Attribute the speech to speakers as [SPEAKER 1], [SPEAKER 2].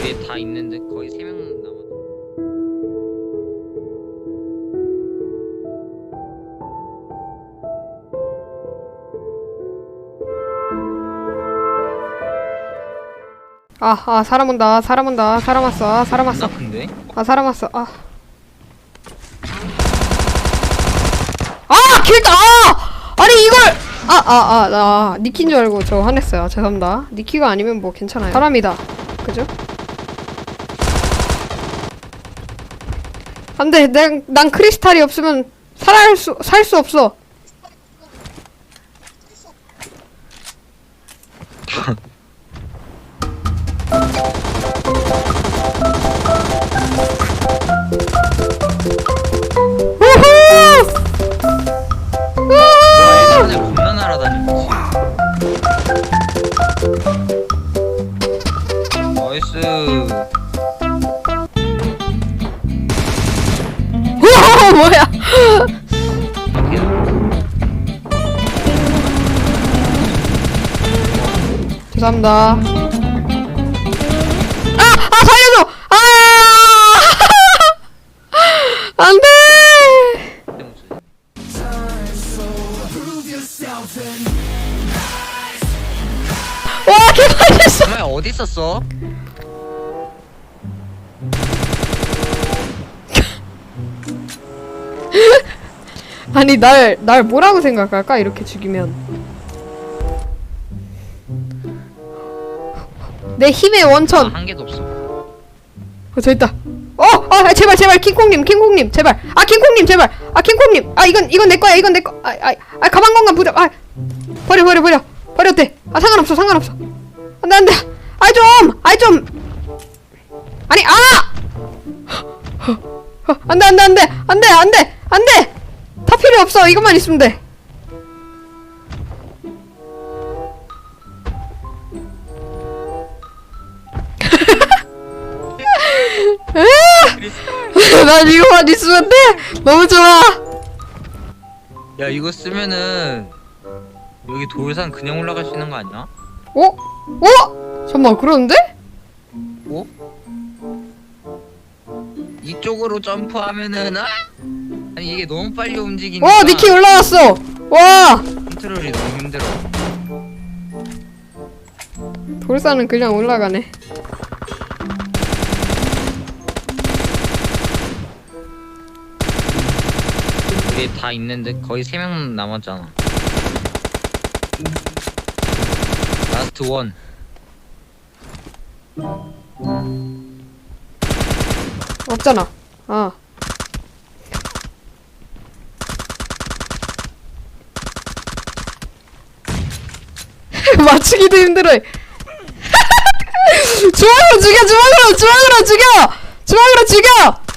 [SPEAKER 1] 여기 다 있는데 거의 세명 남았어.
[SPEAKER 2] 아, 아, 사람 온다, 사람 온다, 사람 왔어, 아, 사람 왔어,
[SPEAKER 1] 나쁜데?
[SPEAKER 2] 아, 사람 왔어, 아. 아, 길다! 아! 아니, 이걸! 아, 아, 아, 나, 니키인 줄 알고 저 화냈어요. 죄송합니다. 니키가 아니면 뭐 괜찮아요. 사람이다. 그죠? 안 돼, 난, 난 크리스탈이 없으면 살아갈 수, 살 수 없어. 우후!
[SPEAKER 1] 와, 얘네 그냥 겁나.
[SPEAKER 2] 뭐야? 죄송합니다. 아! 아, 살려줘! 아! 안 돼! 와, 개맛있어!
[SPEAKER 1] 정말 어디 있었어?
[SPEAKER 2] 아니, 날, 날 뭐라고 생각할까? 이렇게 죽이면. 내 힘의 원천!
[SPEAKER 1] 아, 한 개도 없어.
[SPEAKER 2] 어, 저 있다. 어, 아, 제발, 제발, 킹콩님, 킹콩님, 제발. 아, 킹콩님, 제발. 아, 킹콩님. 아, 이건, 이건 내 거야, 이건 내 거. 아, 아, 아, 가방 공간 부려. 아, 버려, 버려, 버려. 버렸대. 아, 상관없어, 상관없어. 안 돼, 안 돼. 아이, 좀, 아이, 좀. 아니, 아! 어, 안 돼, 안 돼, 안 돼. 안 돼, 안 돼, 안 돼. 다 필요 없어. 이것만 있으면 돼. 난 이거만 있으면 돼. 너무 좋아.
[SPEAKER 1] 야, 이거 쓰면은 여기 돌산 그냥 올라갈 수 있는 거 아니야?
[SPEAKER 2] 어? 어? 잠깐만, 그러는데?
[SPEAKER 1] 어? 이쪽으로 점프하면은 아! 아니 이게 너무 빨리 움직이니까
[SPEAKER 2] 어, 니키 올라왔어. 와,
[SPEAKER 1] 컨트롤이 너무 힘들어.
[SPEAKER 2] 돌산은 그냥 올라가네.
[SPEAKER 1] 여기 다 있는데 거의 세명 남았잖아. 라스트 원.
[SPEAKER 2] 없잖아. 아. 맞추기도 힘들어. 주먹으로 죽여, 주먹으로, 주먹으로 죽여, 주먹으로 죽여.